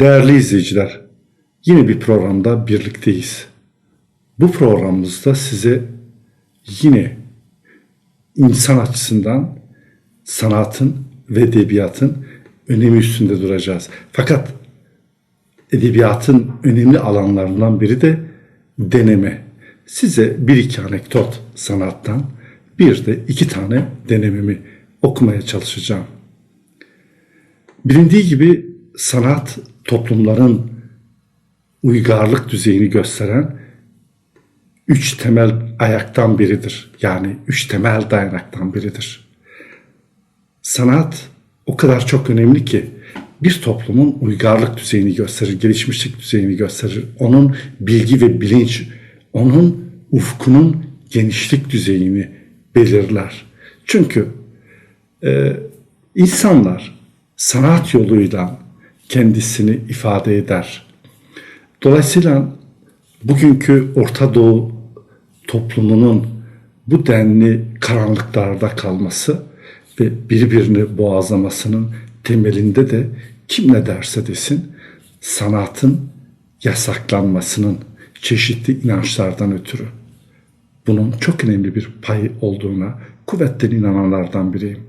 Değerli izleyiciler, yine bir programda birlikteyiz. Bu programımızda size yine insan açısından sanatın ve edebiyatın önemi üstünde duracağız. Fakat edebiyatın önemli alanlarından biri de deneme. Size bir iki anekdot sanattan, bir de iki tane denememi okumaya çalışacağım. Bilindiği gibi sanat toplumların uygarlık düzeyini gösteren üç temel ayaktan biridir. Yani üç temel dayanaktan biridir. Sanat o kadar çok önemli ki bir toplumun uygarlık düzeyini gösterir, gelişmişlik düzeyini gösterir. Onun bilgi ve bilinç, onun ufkunun genişlik düzeyini belirler. Çünkü e, insanlar sanat yoluyla kendisini ifade eder. Dolayısıyla bugünkü Orta Doğu toplumunun bu denli karanlıklarda kalması ve birbirini boğazlamasının temelinde de kim ne derse desin sanatın yasaklanmasının çeşitli inançlardan ötürü bunun çok önemli bir pay olduğuna kuvvetten inananlardan biriyim.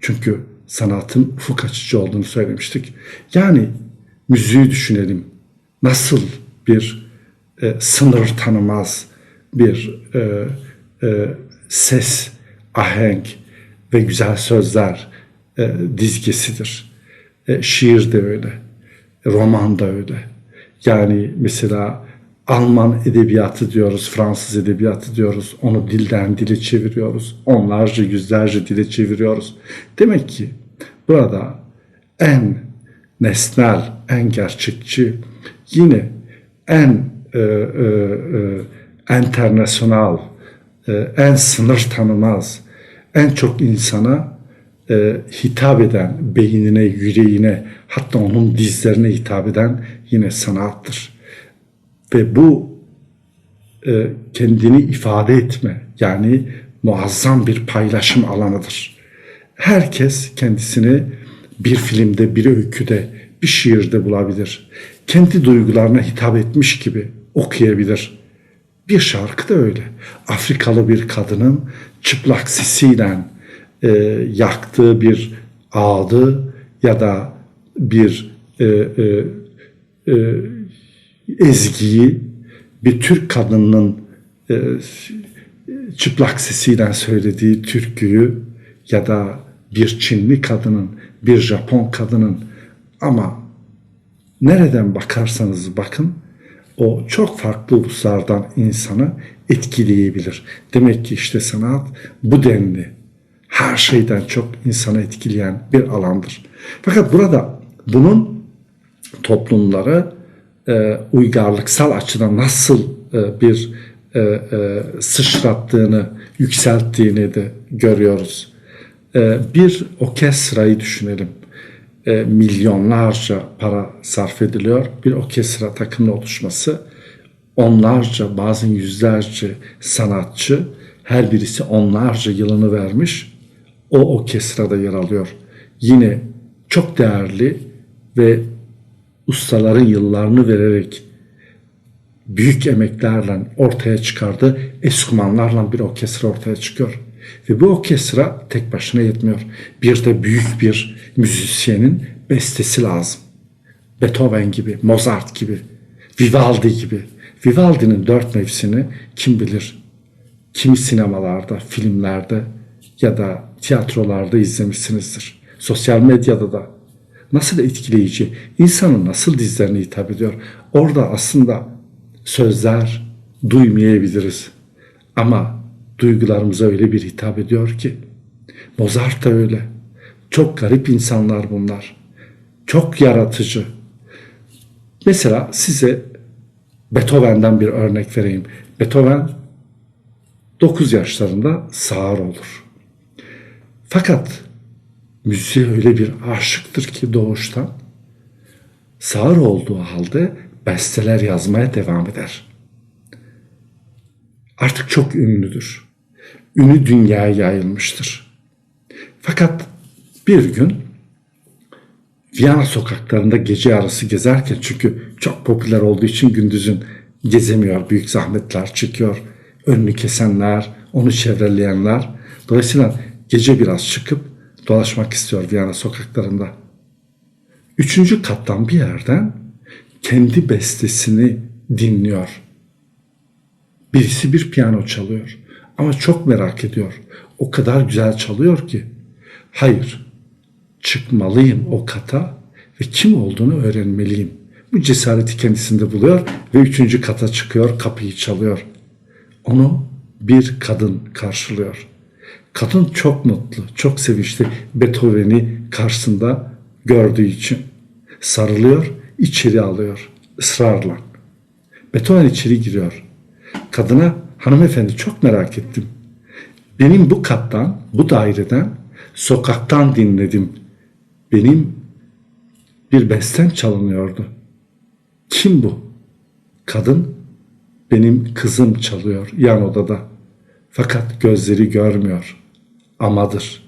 Çünkü sanatın ufuk açıcı olduğunu söylemiştik. Yani müziği düşünelim. Nasıl bir e, sınır tanımaz bir e, e, ses, ahenk ve güzel sözler e, dizgesidir. E, şiir de öyle, roman da öyle. Yani mesela Alman edebiyatı diyoruz, Fransız edebiyatı diyoruz. Onu dilden dile çeviriyoruz. Onlarca, yüzlerce dile çeviriyoruz. Demek ki burada en nesnel, en gerçekçi, yine en e, e, e, e, en sınır tanımaz, en çok insana e, hitap eden, beynine, yüreğine, hatta onun dizlerine hitap eden yine sanattır. Ve bu e, kendini ifade etme, yani muazzam bir paylaşım alanıdır. Herkes kendisini bir filmde, bir öyküde, bir şiirde bulabilir. Kendi duygularına hitap etmiş gibi okuyabilir. Bir şarkı da öyle. Afrikalı bir kadının çıplak sisiyle e, yaktığı bir ağdı ya da bir e, e, e, ezgiyi bir Türk kadınının e, çıplak sesiyle söylediği türküyü ya da bir Çinli kadının, bir Japon kadının ama nereden bakarsanız bakın o çok farklı uluslardan insanı etkileyebilir. Demek ki işte sanat bu denli her şeyden çok insanı etkileyen bir alandır. Fakat burada bunun toplumları e, uygarlıksal açıdan nasıl e, bir e, e, sıçrattığını, yükselttiğini de görüyoruz. E, bir orkestrayı düşünelim. E, milyonlarca para sarf ediliyor. Bir orkestra takımla oluşması onlarca bazen yüzlerce sanatçı her birisi onlarca yılını vermiş o orkestrada yer alıyor. Yine çok değerli ve ustaların yıllarını vererek büyük emeklerle ortaya çıkardığı enstrümanlarla bir orkestra ortaya çıkıyor. Ve bu orkestra tek başına yetmiyor. Bir de büyük bir müzisyenin bestesi lazım. Beethoven gibi, Mozart gibi, Vivaldi gibi. Vivaldi'nin dört mevsini kim bilir? Kimi sinemalarda, filmlerde ya da tiyatrolarda izlemişsinizdir. Sosyal medyada da nasıl etkileyici, insanın nasıl dizlerine hitap ediyor. Orada aslında sözler duymayabiliriz. Ama duygularımıza öyle bir hitap ediyor ki. Mozart da öyle. Çok garip insanlar bunlar. Çok yaratıcı. Mesela size Beethoven'den bir örnek vereyim. Beethoven 9 yaşlarında sağır olur. Fakat müziğe öyle bir aşıktır ki doğuştan sağır olduğu halde besteler yazmaya devam eder. Artık çok ünlüdür. Ünü dünyaya yayılmıştır. Fakat bir gün Viyana sokaklarında gece yarısı gezerken çünkü çok popüler olduğu için gündüzün gezemiyor. Büyük zahmetler çekiyor. Önünü kesenler, onu çevreleyenler. Dolayısıyla gece biraz çıkıp dolaşmak istiyor Viyana sokaklarında. Üçüncü kattan bir yerden kendi bestesini dinliyor. Birisi bir piyano çalıyor ama çok merak ediyor. O kadar güzel çalıyor ki. Hayır, çıkmalıyım o kata ve kim olduğunu öğrenmeliyim. Bu cesareti kendisinde buluyor ve üçüncü kata çıkıyor, kapıyı çalıyor. Onu bir kadın karşılıyor. Kadın çok mutlu, çok sevinçli Beethoven'i karşısında gördüğü için. Sarılıyor, içeri alıyor ısrarla. Beethoven içeri giriyor. Kadına hanımefendi çok merak ettim. Benim bu kattan, bu daireden, sokaktan dinledim. Benim bir besten çalınıyordu. Kim bu? Kadın benim kızım çalıyor yan odada. Fakat gözleri görmüyor. Amadır.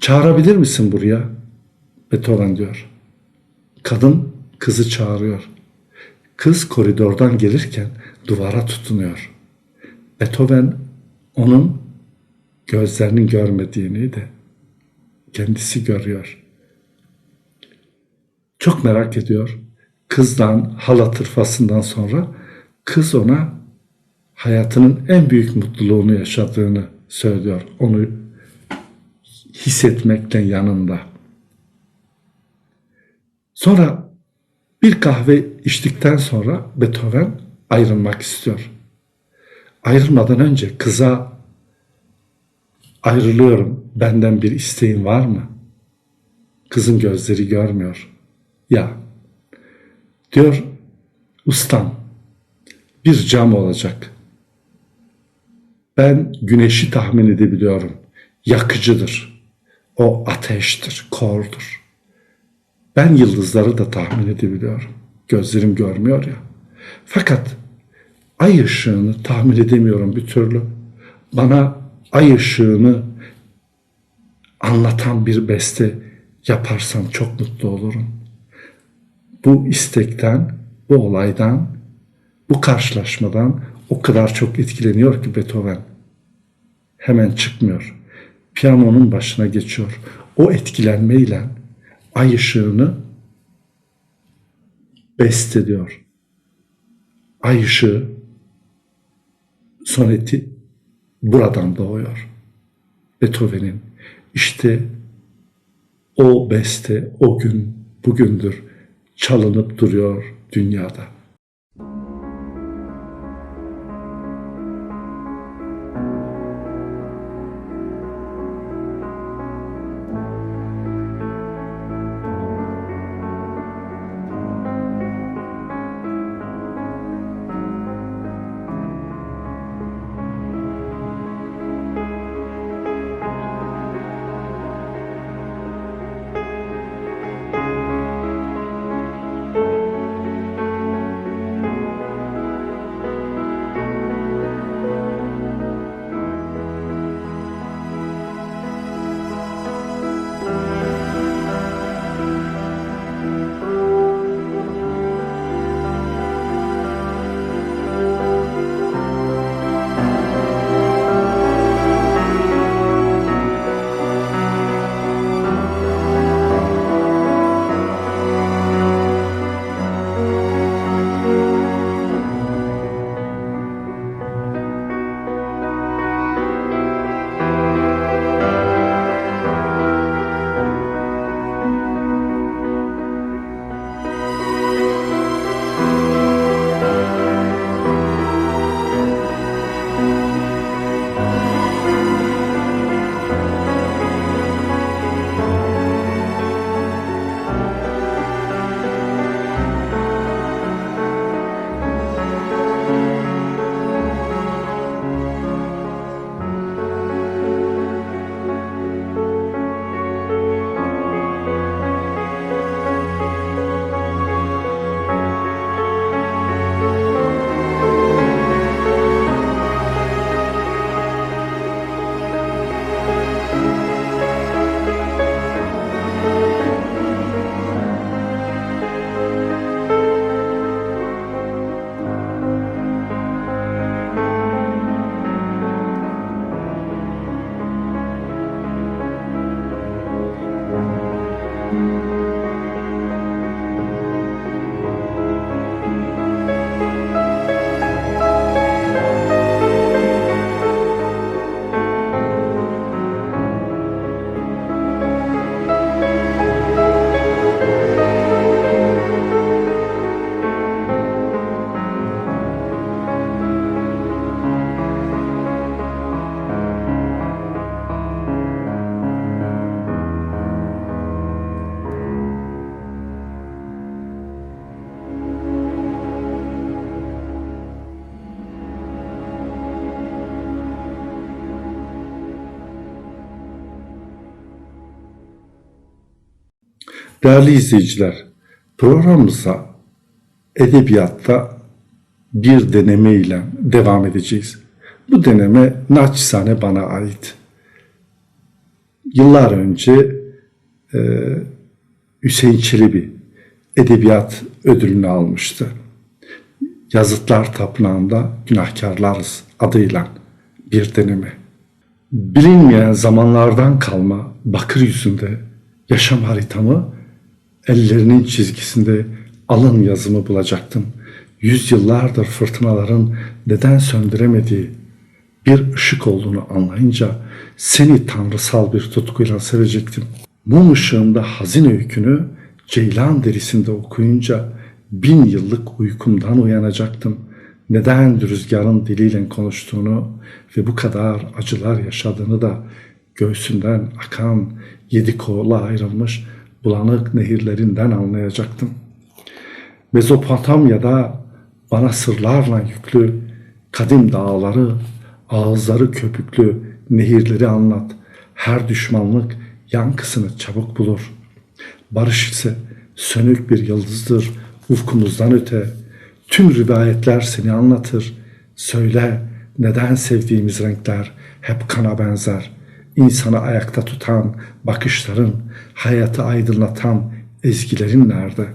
Çağırabilir misin buraya? Beethoven diyor. Kadın kızı çağırıyor. Kız koridordan gelirken duvara tutunuyor. Beethoven onun gözlerinin görmediğini de kendisi görüyor. Çok merak ediyor. Kızdan, hala tırfasından sonra kız ona hayatının en büyük mutluluğunu yaşadığını söylüyor. Onu hissetmekten yanında. Sonra bir kahve içtikten sonra Beethoven ayrılmak istiyor. Ayrılmadan önce kıza ayrılıyorum benden bir isteğin var mı? Kızın gözleri görmüyor. Ya diyor ustam bir cam olacak. Ben güneşi tahmin edebiliyorum. Yakıcıdır. O ateştir, kordur. Ben yıldızları da tahmin edebiliyorum. Gözlerim görmüyor ya. Fakat ay ışığını tahmin edemiyorum bir türlü. Bana ay ışığını anlatan bir beste yaparsan çok mutlu olurum. Bu istekten, bu olaydan, bu karşılaşmadan o kadar çok etkileniyor ki Beethoven. Hemen çıkmıyor. Piyanonun başına geçiyor. O etkilenmeyle ay ışığını bestediyor. Ay ışığı soneti buradan doğuyor. Beethoven'in işte o beste o gün bugündür çalınıp duruyor dünyada. Değerli izleyiciler, programımıza edebiyatta bir deneme ile devam edeceğiz. Bu deneme naçizane bana ait. Yıllar önce e, Hüseyin Çelebi edebiyat ödülünü almıştı. Yazıtlar Tapınağı'nda Günahkarlarız adıyla bir deneme. Bilinmeyen zamanlardan kalma bakır yüzünde yaşam haritamı ellerinin çizgisinde alın yazımı bulacaktım. Yüzyıllardır fırtınaların neden söndüremediği bir ışık olduğunu anlayınca seni tanrısal bir tutkuyla sevecektim. Mum ışığında hazin öykünü ceylan derisinde okuyunca bin yıllık uykumdan uyanacaktım. Neden rüzgarın diliyle konuştuğunu ve bu kadar acılar yaşadığını da göğsünden akan yedi kola ayrılmış bulanık nehirlerinden anlayacaktım. Mezopotamya'da bana sırlarla yüklü kadim dağları, ağızları köpüklü nehirleri anlat. Her düşmanlık yankısını çabuk bulur. Barış ise sönük bir yıldızdır ufkumuzdan öte. Tüm rivayetler seni anlatır. Söyle neden sevdiğimiz renkler hep kana benzer. İnsanı ayakta tutan bakışların, hayatı aydınlatan ezgilerin nerede?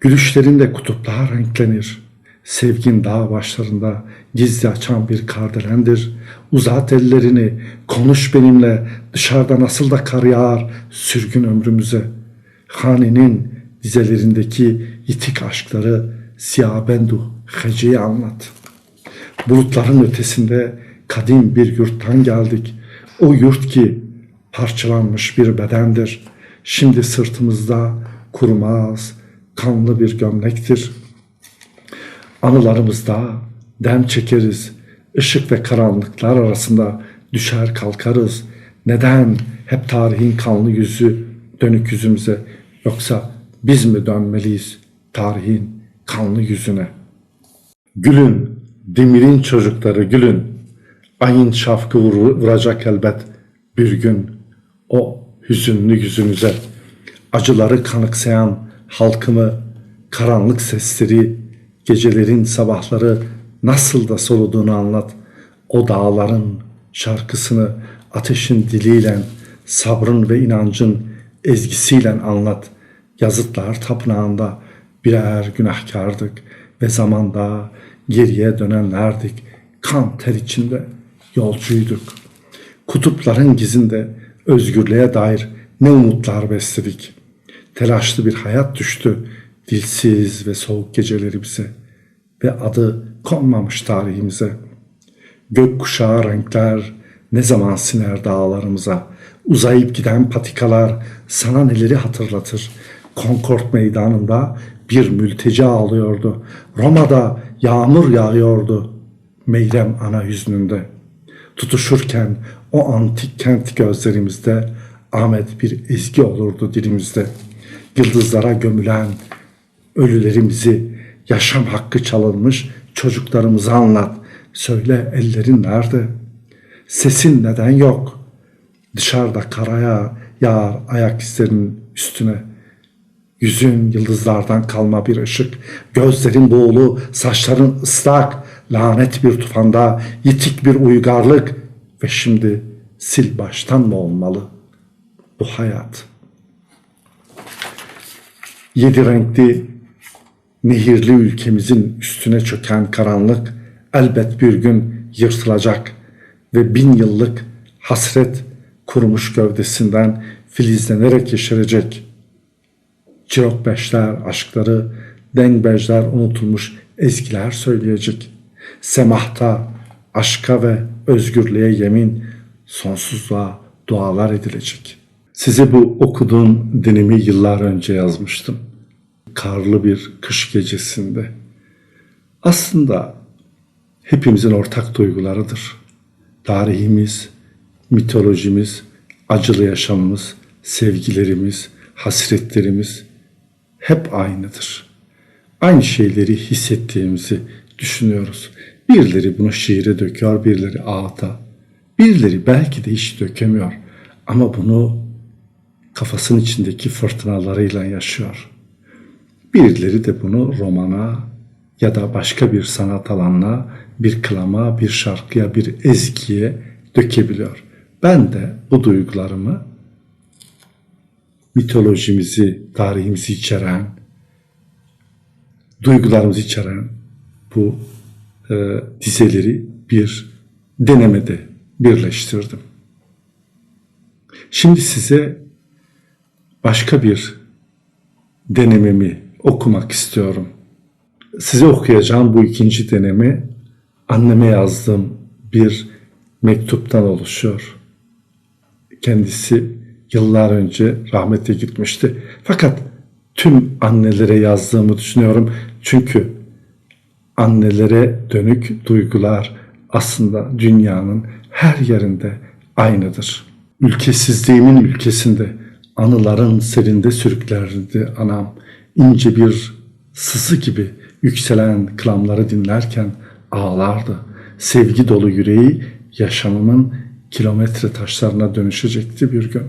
Gülüşlerinde kutuplar renklenir. Sevgin dağ başlarında gizli açan bir kardelendir. Uzat ellerini, konuş benimle, dışarıda nasıl da kar yağar sürgün ömrümüze. Hanenin dizelerindeki yitik aşkları siyabendu heceyi anlat. Bulutların ötesinde kadim bir yurttan geldik. O yurt ki parçalanmış bir bedendir. Şimdi sırtımızda kurumaz, kanlı bir gömlektir. Anılarımızda dem çekeriz. Işık ve karanlıklar arasında düşer kalkarız. Neden hep tarihin kanlı yüzü dönük yüzümüze yoksa biz mi dönmeliyiz tarihin kanlı yüzüne? Gülün, demirin çocukları gülün. Ayın şafkı vur- vuracak elbet bir gün o hüzünlü yüzümüze. Acıları kanıksayan halkımı, karanlık sesleri, gecelerin sabahları nasıl da soluduğunu anlat. O dağların şarkısını ateşin diliyle, sabrın ve inancın ezgisiyle anlat. Yazıtlar tapınağında birer günahkardık ve zamanda geriye dönenlerdik. Kan ter içinde yolcuyduk. Kutupların gizinde özgürlüğe dair ne umutlar besledik. Telaşlı bir hayat düştü dilsiz ve soğuk gecelerimize ve adı konmamış tarihimize. Gökkuşağı renkler ne zaman siner dağlarımıza. Uzayıp giden patikalar sana neleri hatırlatır. Concord meydanında bir mülteci ağlıyordu. Roma'da yağmur yağıyordu. Meyrem ana hüznünde. Tutuşurken o antik kent gözlerimizde Ahmet bir ezgi olurdu dilimizde. Yıldızlara gömülen ölülerimizi, yaşam hakkı çalınmış çocuklarımızı anlat. Söyle ellerin nerede? Sesin neden yok? Dışarıda karaya yağar ayak izlerinin üstüne. Yüzün yıldızlardan kalma bir ışık, gözlerin boğulu, saçların ıslak, lanet bir tufanda, yitik bir uygarlık ve şimdi sil baştan mı olmalı bu hayat? Yedi renkli nehirli ülkemizin üstüne çöken karanlık elbet bir gün yırtılacak ve bin yıllık hasret kurumuş gövdesinden filizlenerek yeşerecek. Cirokbeşler aşkları, dengbejler unutulmuş ezgiler söyleyecek. Semahta aşka ve özgürlüğe yemin sonsuzluğa dualar edilecek. Size bu okuduğum denemi yıllar önce yazmıştım. Karlı bir kış gecesinde. Aslında hepimizin ortak duygularıdır. Tarihimiz, mitolojimiz, acılı yaşamımız, sevgilerimiz, hasretlerimiz hep aynıdır. Aynı şeyleri hissettiğimizi düşünüyoruz. Birileri bunu şiire döküyor, birileri ağıta. Birileri belki de hiç dökemiyor. Ama bunu kafasının içindeki fırtınalarıyla yaşıyor. Birileri de bunu romana ya da başka bir sanat alanına, bir klama, bir şarkıya, bir ezgiye dökebiliyor. Ben de bu duygularımı mitolojimizi, tarihimizi içeren, duygularımızı içeren bu e, dizeleri bir denemede birleştirdim. Şimdi size başka bir denememi okumak istiyorum. Size okuyacağım bu ikinci deneme anneme yazdığım bir mektuptan oluşuyor. Kendisi yıllar önce rahmete gitmişti. Fakat tüm annelere yazdığımı düşünüyorum. Çünkü annelere dönük duygular aslında dünyanın her yerinde aynıdır. Ülkesizliğimin ülkesinde anıların serinde sürüklerdi anam. İnce bir sızı gibi yükselen klamları dinlerken ağlardı. Sevgi dolu yüreği yaşamımın kilometre taşlarına dönüşecekti bir gün.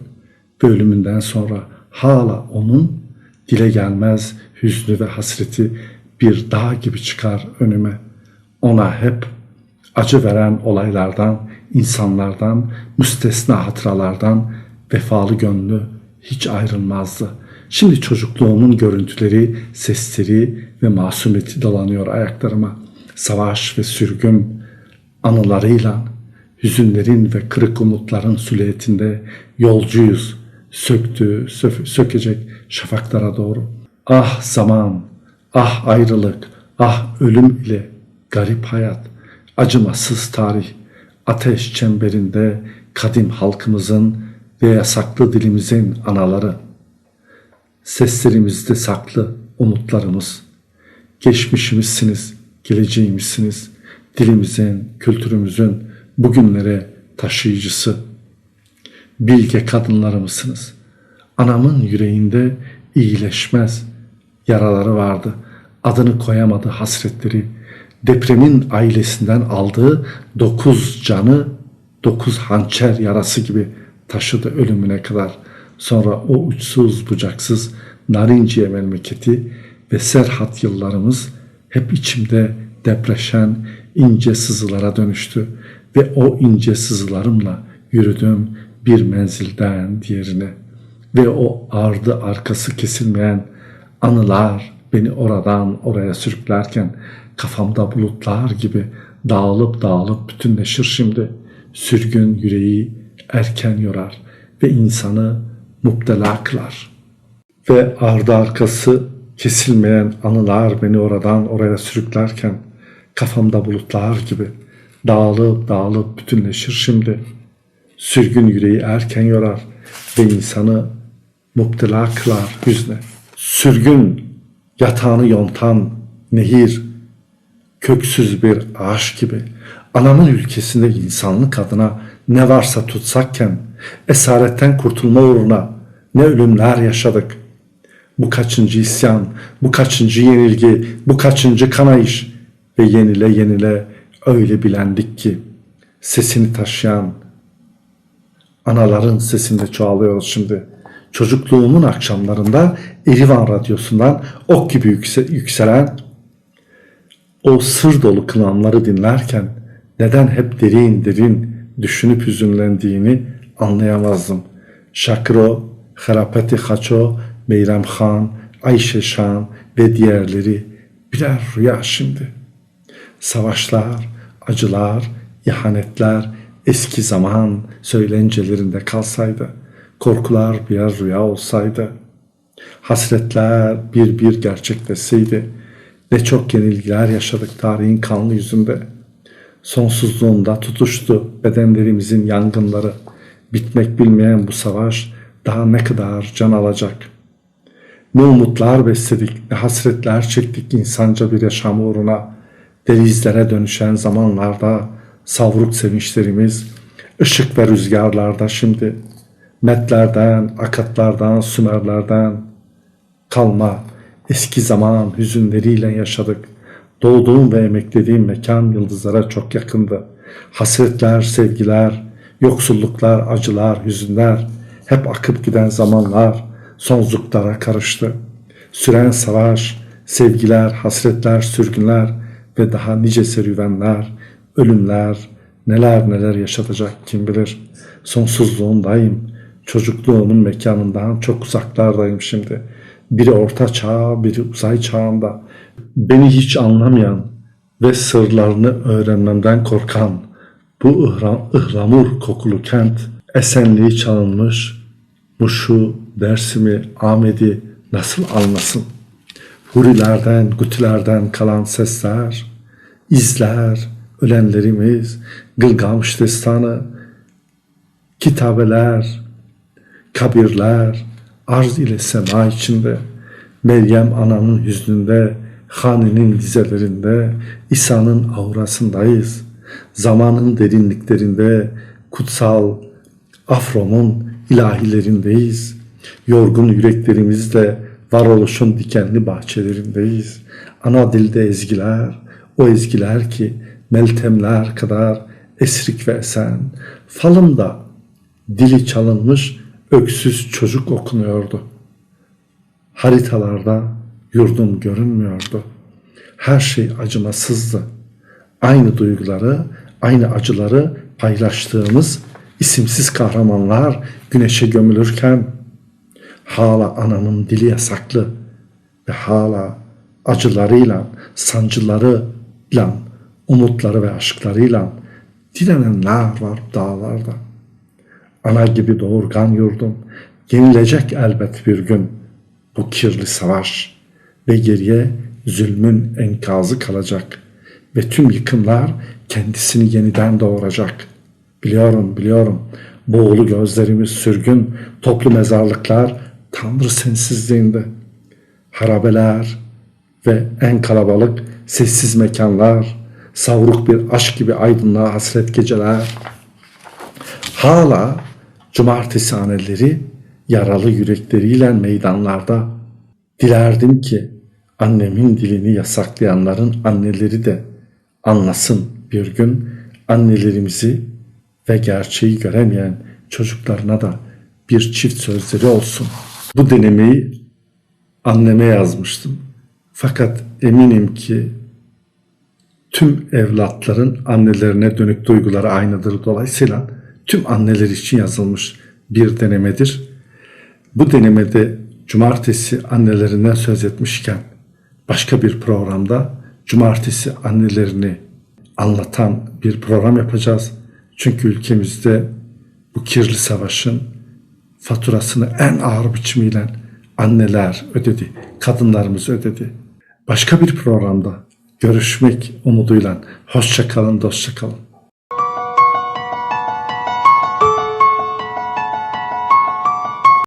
Bölümünden sonra hala onun dile gelmez hüznü ve hasreti bir dağ gibi çıkar önüme. Ona hep acı veren olaylardan, insanlardan, müstesna hatıralardan vefalı gönlü hiç ayrılmazdı. Şimdi çocukluğumun görüntüleri, sesleri ve masumiyeti dolanıyor ayaklarıma. Savaş ve sürgün anılarıyla hüzünlerin ve kırık umutların süliyetinde yolcuyuz. Söktü, sö- sökecek şafaklara doğru. Ah zaman, ah ayrılık, ah ölüm ile garip hayat, acımasız tarih, ateş çemberinde kadim halkımızın ve yasaklı dilimizin anaları. Seslerimizde saklı umutlarımız. Geçmişimizsiniz, geleceğimizsiniz. Dilimizin, kültürümüzün bugünlere taşıyıcısı. Bilge kadınlarımızsınız. Anamın yüreğinde iyileşmez yaraları vardı. Adını koyamadı hasretleri. Depremin ailesinden aldığı dokuz canı, dokuz hançer yarası gibi taşıdı ölümüne kadar. Sonra o uçsuz bucaksız Narinciye memleketi ve Serhat yıllarımız hep içimde depreşen ince sızılara dönüştü ve o ince sızılarımla yürüdüm bir menzilden diğerine ve o ardı arkası kesilmeyen anılar beni oradan oraya sürüklerken kafamda bulutlar gibi dağılıp dağılıp bütünleşir şimdi. Sürgün yüreği erken yorar ve insanı muptela kılar. Ve ardı arkası kesilmeyen anılar beni oradan oraya sürüklerken kafamda bulutlar gibi dağılıp dağılıp bütünleşir şimdi. Sürgün yüreği erken yorar ve insanı muptela kılar hüzne. Sürgün yatağını yontan nehir, köksüz bir ağaç gibi anamın ülkesinde insanlık adına ne varsa tutsakken esaretten kurtulma uğruna ne ölümler yaşadık. Bu kaçıncı isyan, bu kaçıncı yenilgi, bu kaçıncı kanayış ve yenile yenile öyle bilendik ki sesini taşıyan anaların sesinde çoğalıyoruz şimdi. Çocukluğumun akşamlarında Erivan Radyosu'ndan ok gibi yükse- yükselen o sır dolu kılanları dinlerken neden hep derin derin düşünüp hüzünlendiğini anlayamazdım. Şakro, Harapeti Haço, Meyrem Khan, Ayşe Şan ve diğerleri birer rüya şimdi. Savaşlar, acılar, ihanetler eski zaman söylencelerinde kalsaydı, korkular birer rüya olsaydı, hasretler bir bir gerçekleşseydi, ne çok yenilgiler yaşadık tarihin kanlı yüzünde. Sonsuzluğunda tutuştu bedenlerimizin yangınları. Bitmek bilmeyen bu savaş daha ne kadar can alacak. Ne umutlar besledik, ne hasretler çektik insanca bir yaşam uğruna. Denizlere dönüşen zamanlarda savruk sevinçlerimiz, ışık ve rüzgarlarda şimdi. Metlerden, akatlardan, sümerlerden kalma eski zaman hüzünleriyle yaşadık. Doğduğum ve emeklediğim mekan yıldızlara çok yakındı. Hasretler, sevgiler, yoksulluklar, acılar, hüzünler hep akıp giden zamanlar sonsuzluklara karıştı. Süren savaş, sevgiler, hasretler, sürgünler ve daha nice serüvenler, ölümler, neler neler yaşatacak kim bilir. Sonsuzluğundayım. Çocukluğumun mekanından çok uzaklardayım şimdi. Biri orta çağ, biri uzay çağında. Beni hiç anlamayan ve sırlarını öğrenmemden korkan bu ıhram, ıhlamur kokulu kent esenliği çalınmış, Muş'u, Dersim'i, Ahmet'i nasıl anlasın? Hurilerden, gutilerden kalan sesler, izler, ölenlerimiz, Gılgamış destanı, kitabeler, kabirler, arz ile sema içinde, Meryem ananın hüznünde, Hani'nin dizelerinde, İsa'nın aurasındayız. Zamanın derinliklerinde, kutsal Afrom'un ilahilerindeyiz. Yorgun yüreklerimizle varoluşun dikenli bahçelerindeyiz. Ana dilde ezgiler, o ezgiler ki meltemler kadar esrik ve esen. Falımda dili çalınmış öksüz çocuk okunuyordu. Haritalarda yurdum görünmüyordu. Her şey acımasızdı. Aynı duyguları, aynı acıları paylaştığımız isimsiz kahramanlar güneşe gömülürken hala anamın dili yasaklı ve hala acılarıyla, sancılarıyla, umutları ve aşklarıyla direnenler var dağlarda. Ana gibi doğurgan yurdum, yenilecek elbet bir gün bu kirli savaş ve geriye zulmün enkazı kalacak ve tüm yıkımlar kendisini yeniden doğuracak. Biliyorum, biliyorum. Boğulu gözlerimiz sürgün, toplu mezarlıklar Tanrı sensizliğinde. Harabeler ve en kalabalık sessiz mekanlar, savruk bir aşk gibi aydınlığa hasret geceler. Hala cumartesi anneleri yaralı yürekleriyle meydanlarda dilerdim ki annemin dilini yasaklayanların anneleri de anlasın bir gün annelerimizi ve gerçeği göremeyen çocuklarına da bir çift sözleri olsun. Bu denemeyi anneme yazmıştım. Fakat eminim ki tüm evlatların annelerine dönük duyguları aynıdır. Dolayısıyla tüm anneler için yazılmış bir denemedir. Bu denemede cumartesi annelerinden söz etmişken başka bir programda cumartesi annelerini anlatan bir program yapacağız. Çünkü ülkemizde bu kirli savaşın faturasını en ağır biçimiyle anneler ödedi, kadınlarımız ödedi. Başka bir programda görüşmek umuduyla hoşça kalın, dostça kalın.